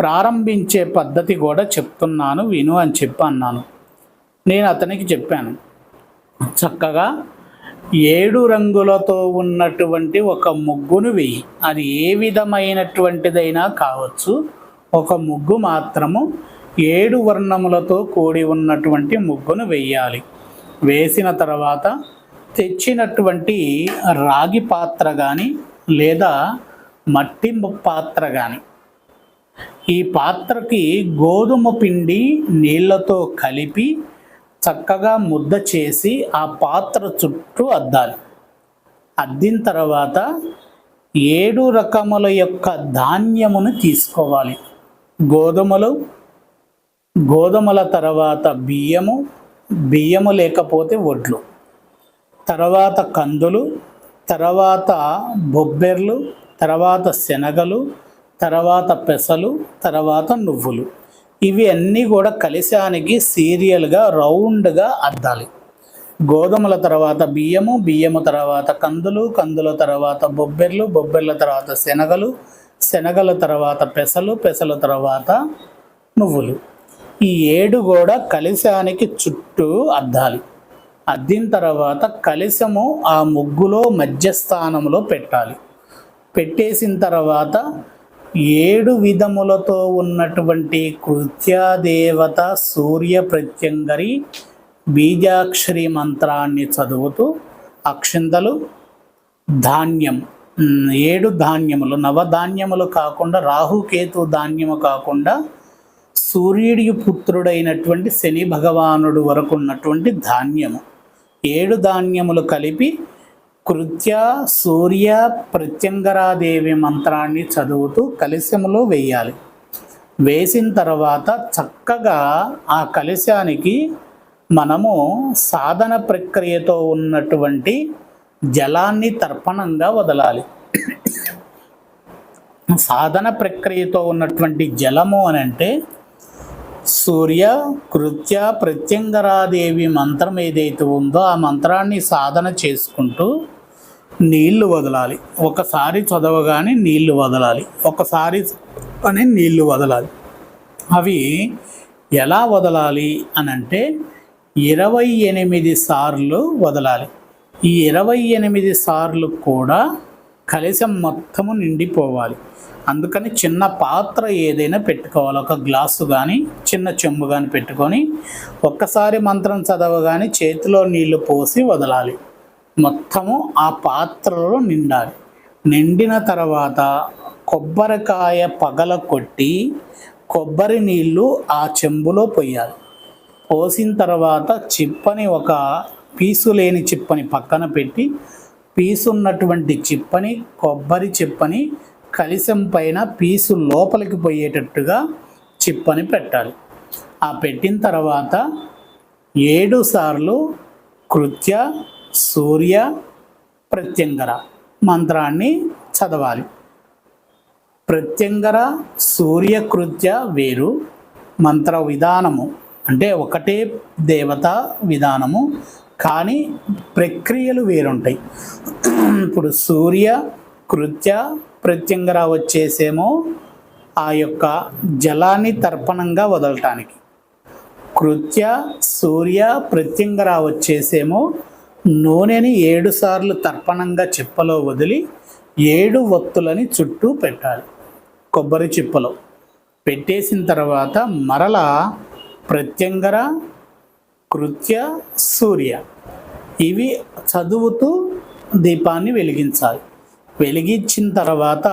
ప్రారంభించే పద్ధతి కూడా చెప్తున్నాను విను అని చెప్పి అన్నాను. నేను అతనికి చెప్పాను చక్కగా ఏడు రంగులతో ఉన్నటువంటి ఒక ముగ్గును వెయ్యి అది ఏ విధమైనటువంటిదైనా కావచ్చు. ఒక ముగ్గు మాత్రము ఏడు వర్ణములతో కూడి ఉన్నటువంటి ముగ్గును వెయ్యాలి వేసిన తర్వాత తెచ్చినటువంటి రాగి పాత్ర కానీ లేదా మట్టి పాత్ర కానీ ఈ పాత్రకి గోధుమ పిండి నీళ్ళతో కలిపి చక్కగా ముద్ద చేసి ఆ పాత్ర చుట్టూ అద్దాలి. అద్దిన తర్వాత ఏడు రకముల యొక్క ధాన్యమును తీసుకోవాలి. గోధుమలు గోధుమల తర్వాత బియ్యము బియ్యము లేకపోతే వడ్లు తర్వాత కందులు తర్వాత బొబ్బెర్లు తర్వాత శనగలు తర్వాత పెసలు తర్వాత నువ్వులు. ఇవి అన్నీ కూడా కలిశానికి సీరియల్గా రౌండ్గా అద్దాలి. గోధుమల తర్వాత బియ్యము బియ్యము తర్వాత కందులు కందుల తర్వాత బొబ్బెర్లు బొబ్బెర్ల తర్వాత శనగలు శనగల తర్వాత పెసలు పెసల తర్వాత నువ్వులు. ఈ ఏడు కూడా కలిశానికి చుట్టూ అద్దాలి. అద్దిన తర్వాత కలిసము ఆ ముగ్గులో మధ్యస్థానంలో పెట్టాలి. పెట్టేసిన తర్వాత ఏడు విధములతో ఉన్నటువంటి కృత్యాదేవత సూర్య ప్రత్యంగరి బీజాక్షరి మంత్రాన్ని చదువుతూ అక్షింతలు ధాన్యం ఏడు ధాన్యములు నవధాన్యములు కాకుండా రాహుకేతు ధాన్యము కాకుండా సూర్యుడి పుత్రుడైనటువంటి శని భగవానుడు వరకు ఉన్నటువంటి ధాన్యము. ఏడు ధాన్యములు కలిపి కృత్య సూర్య ప్రత్యంగరాదేవి మంత్రాన్ని చదువుతూ కలశములో వేయాలి. వేసిన తర్వాత చక్కగా ఆ కలశానికి మనము సాధన ప్రక్రియతో ఉన్నటువంటి జలాన్ని తర్పణంగా వదలాలి. సాధన ప్రక్రియతో ఉన్నటువంటి జలము అని అంటే సూర్య కృత్య ప్రత్యంగరాదేవి మంత్రం ఏదైతే ఉందో ఆ మంత్రాన్ని సాధన చేసుకుంటూ నీళ్ళు వదలాలి. ఒకసారి చదవగానే నీళ్ళు వదలాలి. ఒకసారి అని నీళ్ళు వదలాలి. అవి ఎలా వదలాలి అని అంటే ఇరవై ఎనిమిది సార్లు వదలాలి. ఈ ఇరవై ఎనిమిది సార్లు కూడా కలశం మొత్తము నిండిపోవాలి. అందుకని చిన్న పాత్ర ఏదైనా పెట్టుకోవాలి. ఒక గ్లాసు కానీ చిన్న చెంబు కానీ పెట్టుకొని ఒక్కసారి మంత్రం చదవగానే చేతిలో నీళ్ళు పోసి వదలాలి. మొత్తము ఆ పాత్రలో నిండాలి. నిండిన తర్వాత కొబ్బరికాయ పగల కొట్టి కొబ్బరి నీళ్ళు ఆ చెంబులో పోయాలి. పోసిన తర్వాత చిప్పని ఒక పీసు లేని చిప్పని పక్కన పెట్టి పీసున్నటువంటి చిప్పని కొబ్బరి చిప్పని కలిసం పైన పీసు లోపలికి పోయేటట్టుగా చిప్పని పెట్టాలి. ఆ పెట్టిన తర్వాత ఏడు సార్లు కృత్య సూర్య ప్రత్యంగర మంత్రాన్ని చదవాలి. ప్రత్యంగర సూర్యకృత్య వేరు మంత్ర విధానము. అంటే ఒకటే దేవత విధానము కానీ ప్రక్రియలు వేరుంటాయి. ఇప్పుడు సూర్య కృత్య ప్రత్యంగర వచ్చేసేమో ఆ యొక్క జలాన్ని తర్పణంగా వదలటానికి. కృత్య సూర్య ప్రత్యంగర వచ్చేసేమో నూనెని ఏడుసార్లు తర్పణంగా చిప్పలో వదిలి ఏడు ఒత్తులని చుట్టూ పెట్టాలి. కొబ్బరి చిప్పలో. పెట్టేసిన తర్వాత మరల ప్రత్యంగర కృత్య సూర్య ఇవి చదువుతూ దీపాన్ని వెలిగించాలి. వెలిగించిన తర్వాత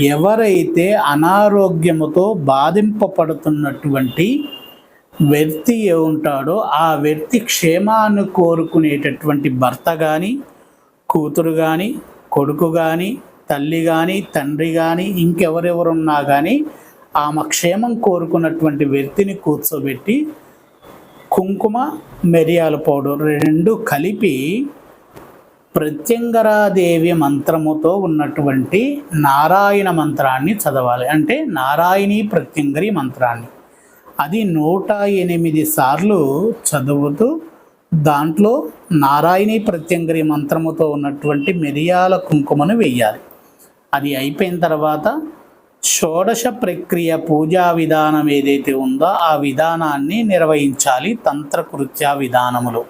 ఎవరైతే అనారోగ్యముతో బాధింపబడుతున్నటువంటి వ్యక్తి ఏ ఉంటాడో ఆ వ్యక్తి క్షేమాన్ని కోరుకునేటటువంటి భర్త కానీ కూతురు కానీ కొడుకు కానీ తల్లి కానీ తండ్రి కానీ ఇంకెవరెవరున్నా కానీ ఆమె క్షేమం కోరుకున్నటువంటి వ్యక్తిని కూర్చోబెట్టి కుంకుమ మిరియాల పౌడర్ రెండు కలిపి ప్రత్యంగరాదేవి మంత్రముతో ఉన్నటువంటి నారాయణ మంత్రాన్ని చదవాలి. అంటే నారాయణీ ప్రత్యంగరి మంత్రాన్ని. అది నూట ఎనిమిది సార్లు చదువుతూ దాంట్లో నారాయణి ప్రత్యంగరి మంత్రముతో ఉన్నటువంటి మిరియాల కుంకుమను వెయ్యాలి. అది అయిపోయిన తర్వాత షోడశ ప్రక్రియ పూజా విధానం ఏదైతే ఉందో ఆ విధానాన్ని నిర్వహించాలి తంత్రకృత్య విధానములో.